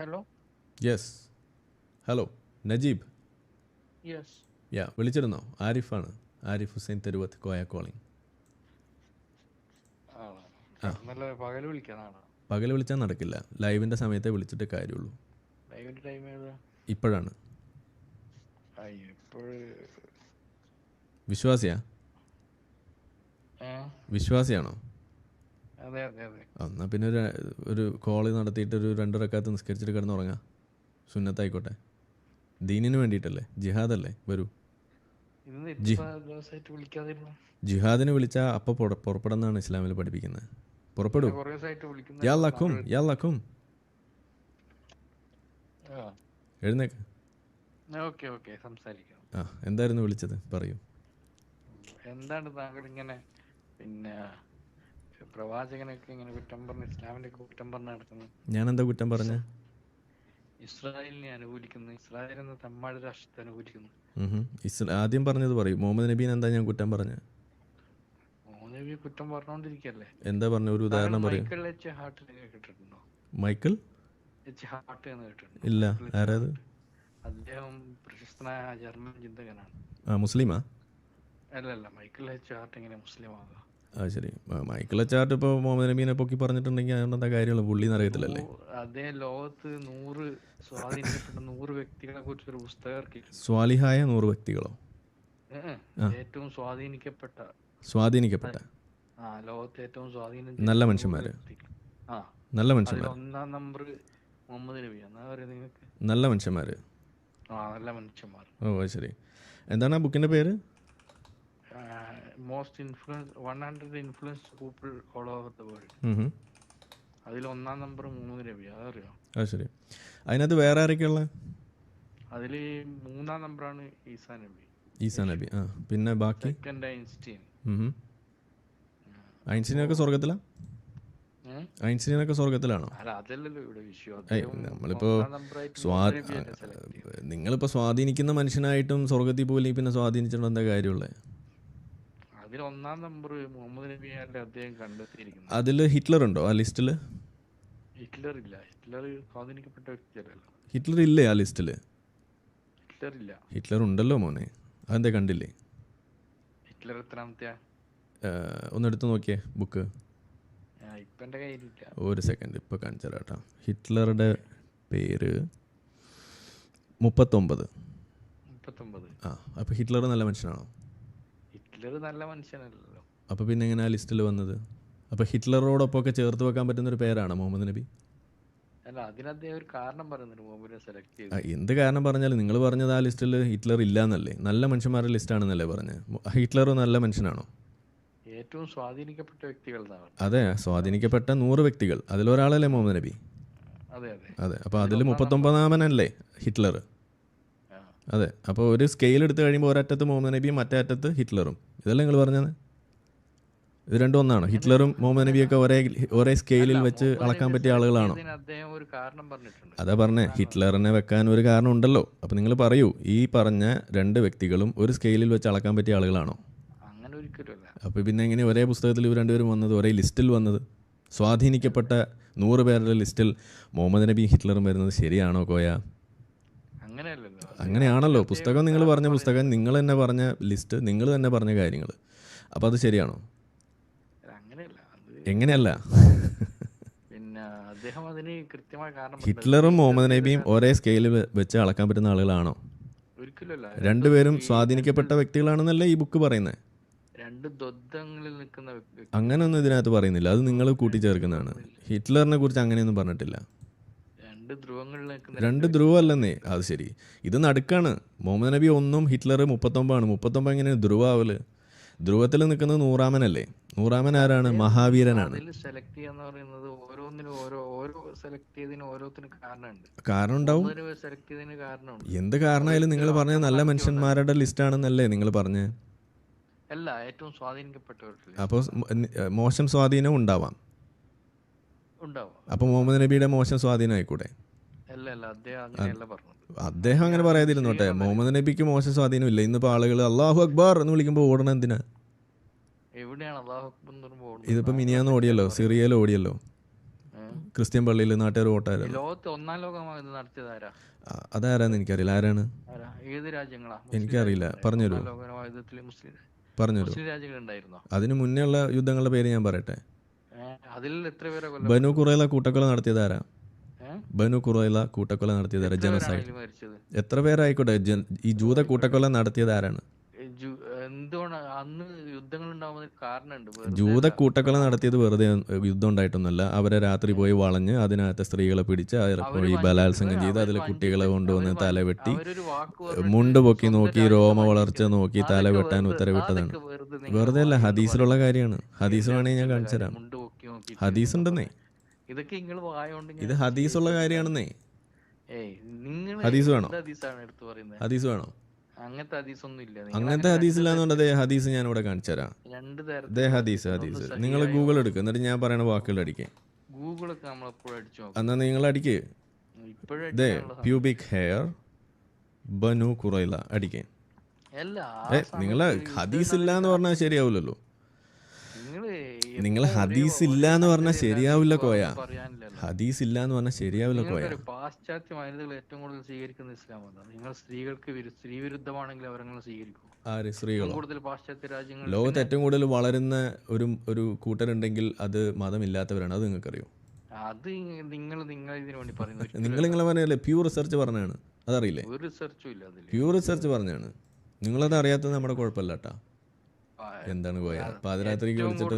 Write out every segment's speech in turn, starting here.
Hello? Yes hello Najeeb. Yes ya വിളിച്ചിരുന്നോ? ആരിഫാണ്. Arif Hussain Theruvath Koya calling പകൽ വിളിച്ചാൽ നടക്കില്ല. ലൈവിന്റെ സമയത്തെ വിളിച്ചിട്ട് കാര്യമുള്ളൂ. ഇപ്പോഴാണ്. വിശ്വാസിയാ? വിശ്വാസിയാണോ? അതെ അതെ അതെ. എന്നാ പിന്നെ ഒരു ഒരു കോൾ നടത്തിയിട്ട് ഒരു രണ്ട് റക്കാത്ത് നിസ്കരിച്ചിട്ട് കിടന്നുറങ്ങാം. സുന്നത്തായിക്കോട്ടെ. ദീനിന് വേണ്ടിയിട്ടല്ലേ? ജിഹാദല്ലേ? വരൂ. ജിഹാദിനെ വിളിച്ചാൽ അപ്പോൾ പുറപ്പെടുന്നതാണ് ഇസ്ലാമിൽ പഠിപ്പിക്കുന്നത് പുറപ്പെടും. യാക്കും യാക്കും എഴുന്നേക്ക്. ആ എന്തായിരുന്നു വിളിച്ചത്? പറയൂ. എന്താണ് താങ്കൾ ഇങ്ങനെ പിന്നെ പ്രവാചകനൊക്കെ ഇങ്ങനെ കുറ്റം പറഞ്ഞ് ഇസ്ലാമിന്റെ കുറ്റം പറഞ്ഞ് നടക്കുന്നു. ഞാൻ എന്താ കുറ്റം പറഞ്ഞ? ഇസ്രായേലിനെ അനുകൂലിക്കുന്നു. ഇസ്രായേൽ എന്ന തമ്മാട് രാഷ്ട്രത്തെ അനുകൂലിക്കുന്നു. ആദ്യം പറഞ്ഞത് പറയും. മുഹമ്മദ് നബീൻ എന്താ ഞാൻ കുറ്റം പറഞ്ഞ? നബി കുറ്റം പറഞ്ഞോണ്ടിരിക്കല്ലേ? എന്താ പറഞ്ഞ? ഒരു ഉദാഹരണം പറയും. കേട്ടിട്ടുണ്ടോ? മൈക്കിൾ ഇല്ല. ആരാത് അദ്ദേഹം പ്രശസ്തനായ ജർമ്മൻ ചിന്തകനാണ്. മുസ്ലിമാ? അല്ലല്ല. മൈക്കിൾ എച്ച് ഹാർട്ട് എങ്ങനെ മുസ്ലിം ആ ശരി. ആ, മൈക്കിൾ ചാർട്ട് ഇപ്പോൾ മുഹമ്മദ് നബീനെ പൊക്കി പറഞ്ഞിട്ടുണ്ടെങ്കിൽ അതുകൊണ്ട് എന്താ കാര്യമുള്ളൂ പുള്ളിന്ന് അറിയത്തില്ലല്ലേ? അദ്ദേഹം ലോകത്ത് നൂറ് സ്വാധീനിക്കപ്പെട്ട നൂറ് വ്യക്തികളെ കുറിച്ച് ഒരു പുസ്തകം സ്വാലിഹായ നൂറ് വ്യക്തികളോ? ഏ, ഏറ്റവും സ്വാധീനിക്കപ്പെട്ട. സ്വാധീനിക്കപ്പെട്ട? ആ ലോകത്തെ ഏറ്റവും സ്വാധീനം നല്ല ചെലുത്തിയ മനുഷ്യന്മാര്. വ്യക്തികൾ. ആ. നല്ല അതിൽ മനുഷ്യന്മാർ ഒന്നാം നമ്പർ മുഹമ്മദ് നബി എന്നാ പറയുക നിങ്ങൾക്ക് നല്ല മനുഷ്യന്മാർ ആ നല്ല മനുഷ്യന്മാർ ഓ അത് ശരി. എന്താണ് ആ ബുക്കിന്റെ പേര്? Most influence one hundred influence people all over the world അതിൽ ഒന്നാം നമ്പർ മൂന്ന് രവി അതറിയോ? അത് ശരി. അതിനകത്ത് വേറെ ആരൊക്കെയുള്ള അതിൽ മൂന്നാം നമ്പറാണ് ഈസാ നബി. ഈസാ നബി ആ. പിന്നെ ബാക്കി? Second Einstein. ഐൻസ്റ്റീനൊക്കെ സ്വർഗത്തിലാ? ഐൻസ്റ്റീനൊക്കെ സ്വർഗത്തിലാണോ നമ്മളിപ്പോ നിങ്ങളിപ്പോ സ്വാധീനിക്കുന്ന മനുഷ്യനായിട്ടും സ്വർഗത്തിൽ പോലും പിന്നെ സ്വാധീനിച്ചിട്ട് എന്താ കാര്യമുള്ളത് അതിൽ ഒന്നാം നമ്പർ മുഹമ്മദ് നബിയല്ലേ അദ്ദേഹം കണ്ടെത്തിയിരിക്കുന്നത്? അതിൽ ഹിറ്റ്ലർ ഉണ്ടോ ആ ലിസ്റ്റിൽ? ഹിറ്റ്ലർ ഇല്ല. ഹിറ്റ്ലർ സ്വാധീനിക്കപ്പെട്ട വ്യക്തിയല്ലല്ലോ. ഹിറ്റ്ലർ ഇല്ലേ ആ ലിസ്റ്റിൽ? ഹിറ്റ്ലർ ഇല്ല. ഹിറ്റ്ലർ ഉണ്ടല്ലോ മോനെ. അതെന്താ കണ്ടില്ലേ? ഹിറ്റ്ലർ എത്രാമത്തെയാ? ഒന്ന് ഒന്നെടുത്ത് നോക്കിയേ ബുക്ക്. ഒരു സെക്കൻഡ് ഇപ്പോൾ കാണിച്ചു കേട്ടോ. ഹിറ്റ്ലറുടെ പേര് മുപ്പത്തൊമ്പത്. മുപ്പത്തൊമ്പത്. ആ അപ്പോൾ ഹിറ്റ്ലർ നല്ല മനുഷ്യനാണോ? ഹിറ്റ്ലർ നല്ല മനുഷ്യനല്ലല്ലോ. അപ്പോൾ പിന്നെ എങ്ങനെ ആ ലിസ്റ്റിൽ വന്നത്? അപ്പോൾ ഹിറ്റ്ലറോടൊപ്പം ഒക്കെ ചേർത്ത് വെക്കാൻ പറ്റുന്ന ഒരു പേരാണ് മുഹമ്മദ് നബി? അല്ല ഒരു കാരണം പറയുന്നുണ്ട് മുഹമ്മദിനെ സെലക്ട് ചെയ്തു. എന്ത് കാരണം പറഞ്ഞാലും നിങ്ങൾ പറഞ്ഞത് ആ ലിസ്റ്റിൽ ഹിറ്റ്ലർ ഇല്ല എന്നല്ലേ നല്ല മനുഷ്യന്മാരുടെ ലിസ്റ്റാണെന്നല്ലേ പറഞ്ഞത് ഹിറ്റ്ലർ നല്ല മനുഷ്യനാണോ? ഏറ്റവും സ്വാധീനിക്കപ്പെട്ട വ്യക്തികൾ അതെ സ്വാധീനിക്കപ്പെട്ട നൂറ് വ്യക്തികൾ. അതിലൊരാളല്ലേ മുഹമ്മദ് നബി? അതെ അതെ. അതെ അപ്പോൾ അതിൽ മുപ്പത്തൊമ്പതാമനല്ലേ ഹിറ്റ്ലർ. അതെ. അപ്പോൾ ഒരു സ്കെയിൽ എടുത്തു കഴിയുമ്പോൾ ഒരറ്റത്ത് മുഹമ്മദ് നബിയും മറ്റേ അറ്റത്ത് ഹിറ്റ്ലറും. ഇതല്ലേ നിങ്ങൾ പറഞ്ഞത്? ഇത് രണ്ടും ഒന്നാണോ. ഹിറ്റ്ലറും മുഹമ്മദ് നബിയൊക്കെ ഒരേ ഒരേ സ്കെയിലിൽ വെച്ച് അളക്കാൻ പറ്റിയ ആളുകളാണോ? അതാ പറഞ്ഞേ ഹിറ്റ്ലറിനെ വെക്കാൻ ഒരു കാരണം ഉണ്ടല്ലോ. അപ്പോൾ നിങ്ങൾ പറയൂ ഈ പറഞ്ഞ രണ്ട് വ്യക്തികളും ഒരു സ്കെയിലിൽ വെച്ച് അളക്കാൻ പറ്റിയ ആളുകളാണോ? അപ്പോൾ പിന്നെ എങ്ങനെ ഒരേ പുസ്തകത്തിൽ ഇവർ രണ്ടുപേരും വന്നത് ഒരേ ലിസ്റ്റിൽ വന്നത്? സ്വാധീനിക്കപ്പെട്ട നൂറ് പേരുടെ ലിസ്റ്റിൽ മുഹമ്മദ് നബിയും ഹിറ്റ്ലറും വരുന്നത് ശരിയാണോ കോയ? അങ്ങനെയല്ലല്ലോ അങ്ങനെയാണല്ലോ. പുസ്തകം നിങ്ങൾ പറഞ്ഞ പുസ്തകം നിങ്ങൾ തന്നെ പറഞ്ഞ ലിസ്റ്റ് നിങ്ങൾ തന്നെ പറഞ്ഞ കാര്യങ്ങൾ. അപ്പം അത് ശരിയാണോ? എങ്ങനെയല്ല? ഹിറ്റ്ലറും മുഹമ്മദ് നബിയും ഒരേ സ്കെയിലിൽ വെച്ച് അളക്കാൻ പറ്റുന്ന ആളുകളാണോ? രണ്ടുപേരും സ്വാധീനിക്കപ്പെട്ട വ്യക്തികളാണെന്നല്ലേ ഈ ബുക്ക് പറയുന്നത് അങ്ങനെയൊന്നും ഇതിനകത്ത് പറയുന്നില്ല. അത് നിങ്ങൾ കൂട്ടിച്ചേർക്കുന്നതാണ്. ഹിറ്റ്ലറിനെ കുറിച്ച് അങ്ങനെയൊന്നും പറഞ്ഞിട്ടില്ല. രണ്ട് ധ്രുവമല്ലെന്നേ അത് ശരി. ഇത് നടുക്കാണ്. മുഹമ്മദ് നബി ഒന്നും ഹിറ്റ്ലർ മുപ്പത്തൊമ്പതാണ്. മുപ്പത്തൊമ്പത് എങ്ങനെ? ധ്രുവാവൽ. ധ്രുവത്തിൽ നിൽക്കുന്നത് നൂറാമനല്ലേ? നൂറാമൻ ആരാണ്? മഹാവീരനാണ്. കാരണം ഉണ്ടാവും എന്ത് കാരണമായാലും നിങ്ങൾ പറഞ്ഞ നല്ല മനുഷ്യന്മാരുടെ ലിസ്റ്റ് ആണെന്നല്ലേ നിങ്ങൾ പറഞ്ഞ? അപ്പോൾ മോശം സ്വാധീനം ഉണ്ടാവാം. അപ്പോൾ മുഹമ്മദ് നബിയുടെ മോശം സ്വാധീനം ആയിക്കൂടെ അല്ല അല്ല അദ്ദേഹം അങ്ങനെ പറയാതിരുന്നോട്ടെ? മുഹമ്മദ് നബിക്ക് മോശം സ്വാധീനം ഇല്ല ഇന്നിപ്പോ ആളുകൾ അള്ളാഹു അക്ബർ എന്ന് വിളിക്കുമ്പോൾ ഓടണം എന്തിനാ? ഇതിപ്പോ മിനിയാന്ന് ഓടിയല്ലോ സിറിയയിൽ ഓടിയല്ലോ. ക്രിസ്ത്യൻ പള്ളിയിൽ നാട്ടുകാർ വോട്ടായിരുന്നു അതാരാന്ന് എനിക്കറിയില്ല. ആരാണ്? എനിക്കറിയില്ല? പറഞ്ഞുതരൂ പറഞ്ഞുതരൂ അതിന് മുന്നേ ഉള്ള യുദ്ധങ്ങളുടെ പേര് ഞാൻ പറയട്ടെ. അതിൽ എത്ര പേരെ ബനു കുറയില കൂട്ടക്കൊല നടത്തിയതാരാ? ബനു കുറയില കൂട്ടക്കൊല നടത്തിയതാരാ? ജനസൈഡ് എത്ര പേരായിക്കോട്ടെ? ഈ ജൂത കൂട്ടക്കൊല നടത്തിയത് അന്ന് യുദ്ധങ്ങൾ ഉണ്ടാവുന്നതിന് കാരണമുണ്ട് വെറുതെ ജൂത കൂട്ടക്കൊല നടത്തിയത് വെറുതെ യുദ്ധം ഉണ്ടായിട്ടൊന്നുമല്ല. അവരെ രാത്രി പോയി വളഞ്ഞ് അതിനകത്തെ സ്ത്രീകളെ പിടിച്ച് ഈ ബലാത്സംഗം ചെയ്ത് അതിൽ കുട്ടികളെ കൊണ്ടുവന്ന് തല വെട്ടി അവരൊരു വാക്ക് പറഞ്ഞിട്ട് മുണ്ട് പൊക്കി നോക്കി രോമ. വളർച്ച നോക്കി തല വെട്ടാൻ ഉത്തരവിട്ടതാണ്. വെറുതെ അല്ല ഹദീസിലുള്ള കാര്യമാണ്. ഹദീസ് വേണമെങ്കിൽ ഞാൻ കാണിച്ചു തരാം. ഹദീസ് ഉണ്ടെന്നേ. ഇതൊക്കെ നിങ്ങൾ വായോണ്ട് ഇത് ഹദീസുള്ള കാര്യമാണെന്നേ. ഹദീസ് വേണോ? ഹദീസ് വേണോ? അങ്ങനത്തെ ഹദീസ് ഒന്നും ഇല്ല അങ്ങനത്തെ ഹദീസ് അതേ ഹദീസ് ഞാൻ ഇവിടെ കാണിച്ചു തരാം. രണ്ട് ഹദീസ് ഹദീസ്. നിങ്ങൾ ഗൂഗിൾ എടുക്കുക എന്നിട്ട് ഞാൻ പറയുന്ന വാക്കുകൾ അടിക്കേ. ഗൂഗിളൊക്കെ അടിച്ചു നോക്കും. എന്നാ നിങ്ങൾ അടിക്ക്. ദേ പ്യൂബിക് ഹെയർ ബനു കുറയില അടിക്കേ. നിങ്ങൾ ഹദീസ് ഇല്ല എന്ന് പറഞ്ഞാൽ ശരിയാവില്ലല്ലോ. നിങ്ങൾ ഹദീസ് ഇല്ല എന്ന് പറഞ്ഞാൽ ശരിയാവില്ല കോയ. ഹദീസ് ഇല്ല എന്ന് പറഞ്ഞാൽ ശരിയാവില്ല കോയ. പാശ്ചാത്യ വനിതകൾ ഏറ്റവും കൂടുതൽ സ്വീകരിക്കുന്ന ഇസ്ലാം നിങ്ങൾ സ്ത്രീകൾക്ക് സ്ത്രീ വിരുദ്ധമാണെങ്കിൽ അവരങ്ങനെ സ്വീകരിക്കും? ആര്? സ്ത്രീകളോ? ലോകത്ത് ഏറ്റവും കൂടുതൽ വളരുന്ന ഒരു ഒരു കൂട്ടരുണ്ടെങ്കിൽ അത് മതമില്ലാത്തവരാണ്. അത് നിങ്ങൾക്കറിയോ? അത് നിങ്ങൾ നിങ്ങൾ ഇതിനു വേണ്ടി പറയുന്നു നിങ്ങൾ നിങ്ങളെ പറഞ്ഞല്ലേ പ്യൂർ റിസർച്ച് പറഞ്ഞാണ് അതറിയില്ലേ? പ്യൂർ റിസർച്ച് പറഞ്ഞാണ് നിങ്ങളത് അറിയാത്തത് നമ്മുടെ കുഴപ്പമില്ല കേട്ടാ എന്താണ് പാതിരാത്രിക്ക് വിളിച്ചിട്ട്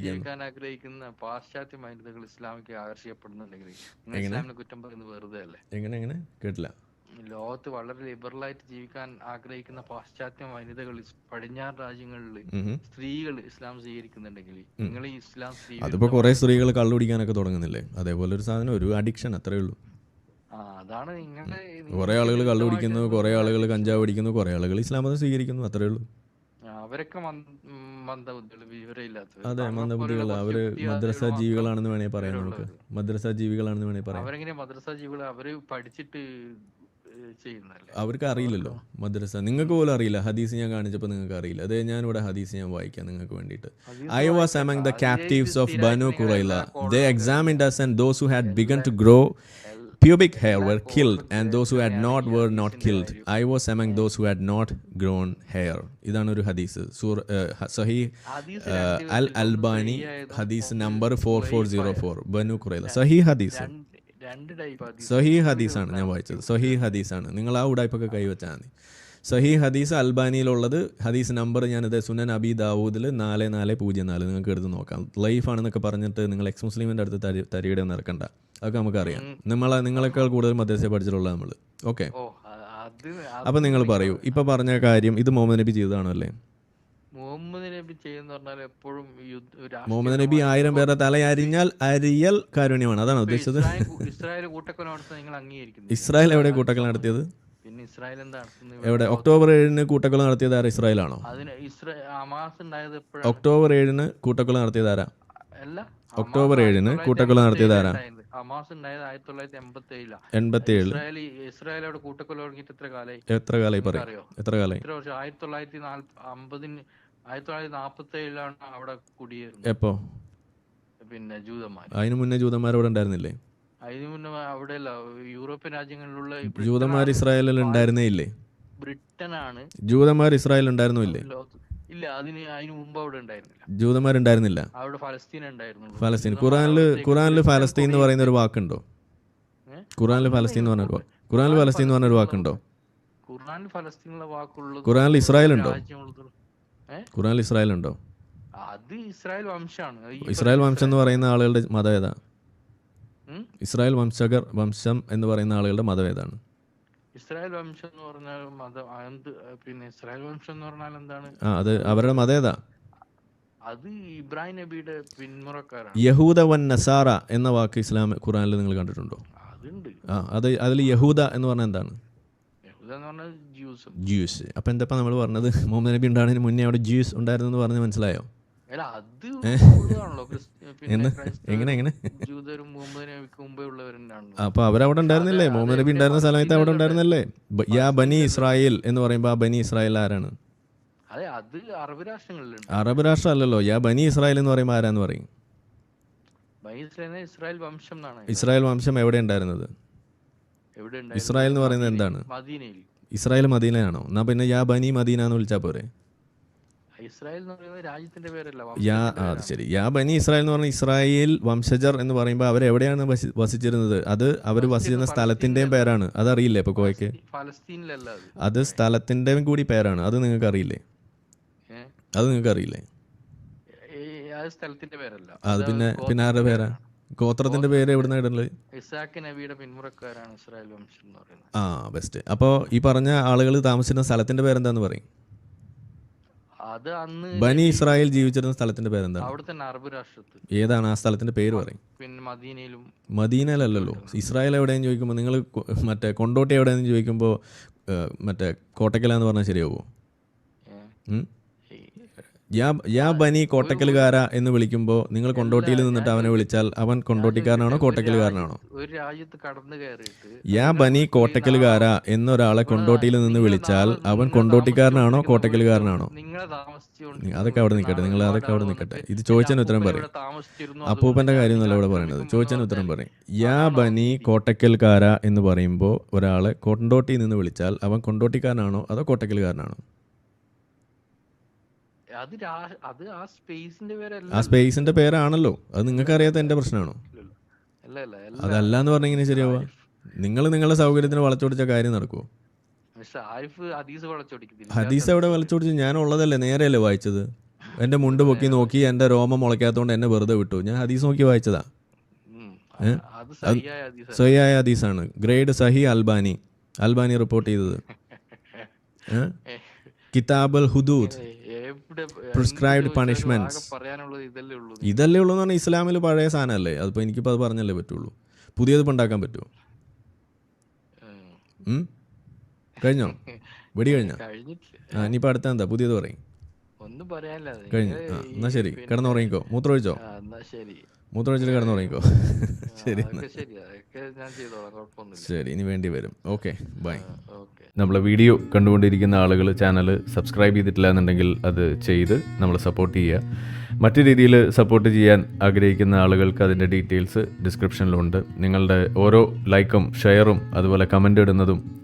ജീവിക്കാൻ ആഗ്രഹിക്കുന്ന പാശ്ചാത്യ മൈൻഡുകൾ ഇസ്ലാമിക്ക് ആകർഷിക്കപ്പെടുന്നുണ്ടെങ്കിൽ ഇസ്ലാമിനെ കുറ്റം പറയുന്നത് വെറുതെ അല്ലേ? എങ്ങനെ എങ്ങനെ? കേട്ടില്ല. ലോകത്ത് വളരെ ലിബറൽ ആയിട്ട് ജീവിക്കാൻ ആഗ്രഹിക്കുന്ന പാശ്ചാത്യ വനിതകൾ പടിഞ്ഞാറ് രാജ്യങ്ങളിൽ സ്ത്രീകൾ ഇസ്ലാം സ്വീകരിക്കുന്നുണ്ടെങ്കിൽ നിങ്ങൾ ഈ ഇസ്ലാം അതിപ്പോ കുറെ സ്ത്രീകൾ കള്ളുടിക്കാനൊക്കെ തുടങ്ങുന്നില്ലേ? അതേപോലെ ഒരു സാധനം ഒരു അഡിക്ഷൻ അത്രേ ഉള്ളൂ. അതാണ് നിങ്ങളുടെ കുറെ ആളുകൾ കള്ളു കുടിക്കുന്നു കുറെ ആളുകൾ കഞ്ചാവ് പിടിക്കുന്നു കുറെ ആളുകൾ ഇസ്ലാം മതം സ്വീകരിക്കുന്നു അത്രേ ഉള്ളൂ. അവരൊക്കെ അതെ പോലെയുള്ള അവർ മദ്രസ ജീവികളാണെന്ന് വേണേ പറയാം നമുക്ക്. മദ്രസ ജീവികളാണെന്ന് വേണേ പറയാം. അവരെങ്ങനെ മദ്രസ ജീവികൾ അവർ പഠിച്ചിട്ട് അവർക്ക് അറിയില്ലല്ലോ മദ്രസ. നിങ്ങൾക്ക് പോലും അറിയില്ല. ഹദീസ് ഞാൻ കാണിച്ചപ്പോൾ നിങ്ങൾക്ക് അറിയില്ല. അതെ ഞാൻ ഇവിടെ ഹദീസ് ഞാൻ വായിക്കാം നിങ്ങൾക്ക് വേണ്ടിയിട്ട്. I was among the captives of Banu Qurayza they examined us, and those who had begun to grow pubic hair were killed, and those who had not were not killed. I was among those who had not grown hair. ഇതാണ് ഒരു ഹദീസ്. സൂർ സഹി al Albani ഹദീസ് number four four zero four. Banu Qurayza സഹി ഹദീസ്. സഹി ഹദീസാണ് ഞാൻ വായിച്ചത്. സഹി ഹദീസാണ്. നിങ്ങൾ ആ ഉടായ്പൊക്കെ കൈവച്ചാൽ മതി. സഹി ഹദീസ് അൽബാനിയിലുള്ളത് ഹദീസ് നമ്പർ ഞാനിത് സുനൻ അബി ദാവൂദിൽ നാല് നാല് പൂജ്യം നാല്. നിങ്ങൾക്ക് എടുത്ത് നോക്കാം. ലൈഫ് ആണെന്നൊക്കെ പറഞ്ഞിട്ട് നിങ്ങൾ എക്സ് മുസ്ലിമിന്റെ അടുത്ത് തരി തരിയുടെ നിറക്കണ്ട. അതൊക്കെ നമുക്കറിയാം. നമ്മളെ നിങ്ങളെക്കാൾ കൂടുതൽ മദ്രസ പഠിച്ചിട്ടുള്ള നമ്മൾ ഓക്കെ. അപ്പൊ നിങ്ങൾ പറയൂ. ഇപ്പം പറഞ്ഞ കാര്യം ഇത് മുഹമ്മദ് നബി ചെയ്തതാണോ അല്ലേ? മുഹമ്മദ് നബി ചെയ്യുന്ന പറഞ്ഞാൽ എപ്പോഴും മുഹമ്മദ് നബി ആയിരം പേരുടെ തല അരിഞ്ഞാൽ അരിയൽ കാരുണ്യമാണ്. അതാണ് ഉദ്ദേശിച്ചത്. ഇസ്രായേൽ കൂട്ടക്കൊല നടത്തുന്നത് നിങ്ങൾ അംഗീകരിക്കുന്നു ഇസ്രായേൽ എവിടെ കൂട്ടക്കൊല നടത്തിയത്? പിന്നെ ഇസ്രായേൽ എന്താ നടത്തുന്നത് എവിടെ? ഒക്ടോബർ ഏഴിന് കൂട്ടക്കൊല നടത്തിയത് ആരാ? ഇസ്രായേലാണോ? അതിന് ഇസ്രായേൽ ഹമാസ് ഉണ്ടായത് എപ്പോഴാണ്? ഒക്ടോബർ ഏഴിന് കൂട്ടക്കൊല നടത്തിയത് ആരാ? ഒക്ടോബർ ഏഴിന് കൂട്ടക്കൊല നടത്തിയത് ആരാ? ഹമാസ് ഉണ്ടായത് ആയിരത്തി തൊള്ളായിരത്തി എൺപത്തി ഏഴിലാണ് എൺപത്തി ഏഴ് ഇസ്രായേൽ ഇസ്രായേൽ അവിടെ കൂട്ടക്കൊല തുടങ്ങിയിട്ട് എത്ര കാലായി? എത്ര കാലായി പറയും? എത്ര കാലായി? എത്ര വർഷം? ആയിരത്തി തൊള്ളായിരത്തി അമ്പതിന് ആയിരത്തി തൊള്ളായിരത്തി നാൽപ്പത്തി ഏഴിലാണ് അവിടെ കുടിയേറുന്നത്. എപ്പോ? പിന്നെ ജൂതന്മാർ അതിനു മുന്നേ ജൂതന്മാർ അവിടെ ഉണ്ടായിരുന്നില്ലേ? അതിനു മുന്നേ അവിടെയല്ല യൂറോപ്യൻ രാജ്യങ്ങളിലുള്ള ജൂതന്മാർ ഇസ്രായേലിൽ ഉണ്ടായിരുന്നേ ഇല്ലേ? ബ്രിട്ടനാണ്. ജൂതന്മാർ ഇസ്രായേലിൽ ഉണ്ടായിരുന്നോ ഇല്ലേ അതിന് അതിന് മുമ്പ് അവിടെ ഉണ്ടായിരുന്നില്ല. ജൂതന്മാരുണ്ടായിരുന്നില്ല? അവിടെ ഫലസ്തീൻ ഉണ്ടായിരുന്നു. ഫലസ്തീൻ. ഖുറാനിൽ ഖുറാനിൽ ഫലസ്തീൻ എന്ന് പറയുന്ന ഒരു വാക്കുണ്ടോ? ഖുറാനിൽ ഫലസ്തീൻ എന്ന് പറഞ്ഞ ഖുറാനിൽ ഫലസ്തീൻ എന്ന് പറഞ്ഞ ഒരു വാക്കുണ്ടോ? ഖുർആനിൽ ഫലസ്തീനുള്ള വാക്കുള്ളത് ഖുറാനിൽ ഇസ്രായേൽ ഉണ്ടോ ഖുറാനിൽ ഇസ്രായേൽ ഉണ്ടോ അത് ഇസ്രായേൽ വംശമാണ് ഇസ്രായേൽ വംശം എന്ന് പറയുന്ന ആളുകളുടെ മതം ഏതാ? ഇസ്രായേൽ വംശകർ വംശം എന്ന് പറയുന്ന ആളുകളുടെ മതം ഏതാണ്? ഇസ്രായേൽ വംശം എന്ന് പറഞ്ഞാൽ മതം എന്ത് പിന്നെ ഇസ്രായേൽ വംശം എന്ന് പറഞ്ഞാൽ എന്താണ്? ആ അത് അവരുടെ മതം ഏതാ? അത് ഇബ്രാഹിം നബിയുടെ പിന്മുറക്കാരാണ്. യഹൂദ വൻ നസാറ എന്ന വാക്ക് ഇസ്ലാം ഖുറാനിൽ നിങ്ങൾ കണ്ടിട്ടുണ്ടോ? അതുണ്ട്. ആ അത് അതിൽ യഹൂദ എന്ന് പറഞ്ഞാൽ എന്താണ്? ജ്യൂസ് അപ്പൊ എന്താ നമ്മൾ പറഞ്ഞത്? മുഹമ്മദ് നബി ഉണ്ടാകുന്നതിന് മുന്നേ അവിടെ ജ്യൂസ് ഉണ്ടായിരുന്നു എന്ന് പറഞ്ഞ് മനസ്സിലായോ? എങ്ങനെ? എങ്ങനെ അപ്പോൾ അവരവിടെ ഉണ്ടായിരുന്നില്ലേ? മുഹമ്മദ് നബി ഉണ്ടായിരുന്ന സമയത്ത് അവിടെ ഉണ്ടായിരുന്നല്ലേ? യാ ബനി ഇസ്രായേൽ എന്ന് പറയുമ്പോ ആ ബനി ഇസ്രായേൽ ആരാണ്? അറബ് രാഷ്ട്രം അല്ലല്ലോ. യാ ബനി ഇസ്രായേൽ എന്ന് പറയുമ്പോ ആരാന്ന് പറയും? ഇസ്രായേൽ വംശം ഇസ്രായേൽ വംശം എവിടെ ഉണ്ടായിരുന്നത്? ഇസ്രായേൽ എന്ന് പറയുന്നത് എന്താണ്? ഇസ്രായേൽ മദീനയാണോ? എന്നാ പിന്നെ യാ ബനി മദീന എന്ന് വിളിച്ചാ പോരെ? ഇസ്രായേൽ എന്ന് പറയുന്നത് രാജ്യത്തിന്റെ പേരല്ല യാ. അത് ശരി. യാ ബനി ഇസ്രായേൽ എന്ന് പറഞ്ഞാൽ ഇസ്രായേൽ വംശജർ എന്ന് പറയുമ്പോൾ അവർ എവിടെയാണ് വസിച്ചിരുന്നത്? അത് അവർ വസിച്ചിരുന്ന സ്ഥലത്തിന്റെയും പേരാണ്. അതറിയില്ലേ ഇപ്പൊ കോയക്ക് ഫലസ്തീനിലല്ല അത്. സ്ഥലത്തിന്റെയും കൂടി പേരാണ്. അത് നിങ്ങൾക്ക് അറിയില്ലേ? അത് നിങ്ങൾക്ക് അറിയില്ലേ? സ്ഥലത്തിന്റെ പേരല്ല. അത് പിന്നെ പിന്നെ ആരുടെ പേരാ? ഗോത്രത്തിന്റെ പേര് എവിടുന്ന ഇടുന്നത് ഇസാഖ് നബിയുടെ പിന്മുറക്കാരാണ് ഇസ്രായേൽ വംശം എന്ന് പറയുന്നത്. ആ ബെസ്റ്റ്. അപ്പോൾ ഈ പറഞ്ഞ ആളുകൾ താമസിക്കുന്ന സ്ഥലത്തിന്റെ പേരെന്താന്ന് പറയും? അത് അന്ന് ബനി ഇസ്രായേൽ ജീവിച്ചിരുന്ന സ്ഥലത്തിന്റെ പേരെന്താ അവിടെ തന്നെ അറബ് രാഷ്ട്രത്തിൽ. ഏതാണ് ആ സ്ഥലത്തിന്റെ പേര് പറയും. പിന്നെ മദീനയിലും മദീനയിലല്ലല്ലോ. ഇസ്രായേൽ എവിടെയെന്ന് ചോദിക്കുമ്പോൾ നിങ്ങൾ മറ്റേ കൊണ്ടോട്ടി എവിടെയെന്ന് ചോദിക്കുമ്പോൾ മറ്റേ കോട്ടക്കലാന്ന് പറഞ്ഞാൽ ശരിയാവുമോ യാ യാ ബനി കോട്ടക്കലുകാര എന്ന് വിളിക്കുമ്പോൾ നിങ്ങൾ കൊണ്ടോട്ടിയിൽ നിന്നിട്ട് അവനെ വിളിച്ചാൽ അവൻ കൊണ്ടോട്ടിക്കാരനാണോ കോട്ടക്കലുകാരനാണോ? ഒരു രാജ്യത്ത് കടന്നു കയറിയിട്ട് യാ ബനി കോട്ടക്കലുകാര എന്നൊരാളെ കൊണ്ടോട്ടിയിൽ നിന്ന് വിളിച്ചാൽ അവൻ കൊണ്ടോട്ടിക്കാരനാണോ കോട്ടക്കലുകാരനാണോ? അതൊക്കെ അവിടെ നിൽക്കട്ടെ നിങ്ങൾ അതൊക്കെ അവിടെ നിൽക്കട്ടെ. ഇത് ചോദിച്ചതിന് ഉത്തരം പറയും. അപ്പൂപ്പന്റെ കാര്യം അപ്പൂപ്പന്റെ കാര്യമൊന്നുമല്ല ഇവിടെ പറയുന്നത്? ചോദിച്ചതിന് ഉത്തരം പറയും. യാ ബനി കോട്ടക്കൽക്കാര എന്ന് പറയുമ്പോൾ ഒരാളെ കൊണ്ടോട്ടിയിൽ നിന്ന് വിളിച്ചാൽ അവൻ കൊണ്ടോട്ടിക്കാരനാണോ അതോ കോട്ടക്കലുകാരനാണോ അത് അത് ആ സ്പേസിന്റെ പേരല്ല. ആ സ്പേസിന്റെ പേരാണല്ലോ. അത് നിങ്ങൾക്ക് അറിയാത്ത എന്റെ പ്രശ്നമാണോ? അതല്ല എന്ന് പറഞ്ഞാൽ ഇങ്ങനെ ശരിയാവുക? നിങ്ങൾ നിങ്ങളുടെ സൗകര്യത്തിന് വളച്ചൊടിച്ച കാര്യം നടക്കുമോ മിസ്റ്റർ ഹദീസ് എവിടെ വളച്ചൊടിച്ചു? ഞാൻ ഉള്ളതല്ലേ നേരെയല്ലേ വായിച്ചത്? എന്റെ മുണ്ട് പൊക്കി നോക്കി എന്റെ രോമം മുളയ്ക്കാത്തോണ്ട് എന്നെ വെറുതെ വിട്ടു. ഞാൻ ഹദീസ് നോക്കി വായിച്ചതാ. സഹിയായ ഹദീസ് സഹിയായ ഹദീസാണ്. ഗ്രേഡ് സഹി അൽബാനി. അൽബാനി റിപ്പോർട്ട് ചെയ്തത്. കിതാബൽ കിതാബ് അൽ ഹുദൂദ് എവിടെ പണിഷ്മെന്റ്സ്. ഇതല്ലേ ഉള്ളൂ. എന്ന് പറഞ്ഞാൽ ഇസ്ലാമിൽ പഴയ സാധനമല്ലേ? അതിപ്പോൾ എനിക്കിപ്പോൾ അത് പറഞ്ഞല്ലേ പറ്റുള്ളൂ. പുതിയത് ഇപ്പം ഉണ്ടാക്കാൻ പറ്റുമോ? കഴിഞ്ഞോ? വെടി കഴിഞ്ഞോ? ഇനിയിപ്പൊ ആ ഇനിയിപ്പോൾ അടുത്ത എന്താ? പുതിയത് പറയും. കഴിഞ്ഞു. എന്നാൽ ശരി. കിടന്നുറങ്ങിക്കോ. മൂത്രമൊഴിച്ചോ ഒഴിച്ചോ? എന്നാ ശരി. മൂത്രമൊഴിച്ചിട്ട് കിടന്നു തുടങ്ങിക്കോ ശരി ശരി ഇനി വേണ്ടി വരും. Okay bye. നമ്മളെ വീഡിയോ കണ്ടുകൊണ്ടിരിക്കുന്ന ആളുകൾ ചാനൽ സബ്സ്ക്രൈബ് ചെയ്തിട്ടില്ല എന്നുണ്ടെങ്കിൽ അത് ചെയ്ത് നമ്മൾ സപ്പോർട്ട് ചെയ്യുക. മറ്റു രീതിയിൽ സപ്പോർട്ട് ചെയ്യാൻ ആഗ്രഹിക്കുന്ന ആളുകൾക്ക് അതിന്റെ ഡീറ്റെയിൽസ് ഡിസ്ക്രിപ്ഷനിലുണ്ട്. നിങ്ങളുടെ ഓരോ ലൈക്കും ഷെയറും അതുപോലെ കമന്റ് ഇടുന്നതും